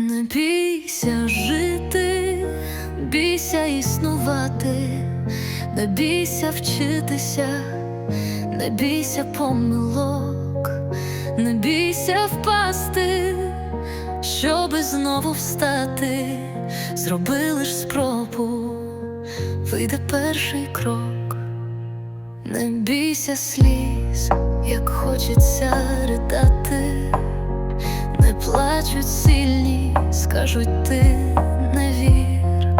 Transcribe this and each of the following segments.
Не бійся жити, бійся існувати, не бійся вчитися, не бійся помилок, не бійся впасти, щоби знову встати, зроби лиш спробу, вийде перший крок, не бійся сліз, як хочеться ридати. Не плачуть сильні, скажуть ти не вір.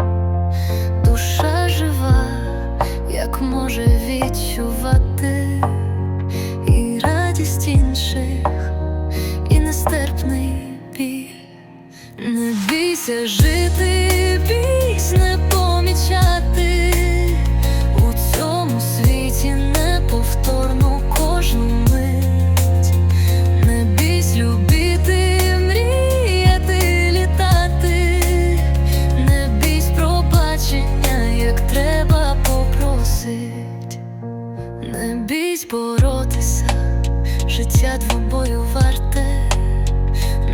Душа жива, як може відчувати і радість інших, і нестерпний біль. Не бійся жити, не боротися, життя двобою варте,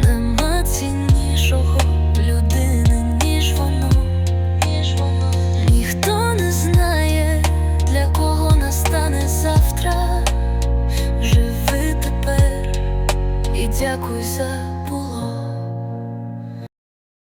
нема ціннішого людини, ніж воно, ніж воно. Ніхто не знає, для кого настане завтра. Живи тепер і дякуй за.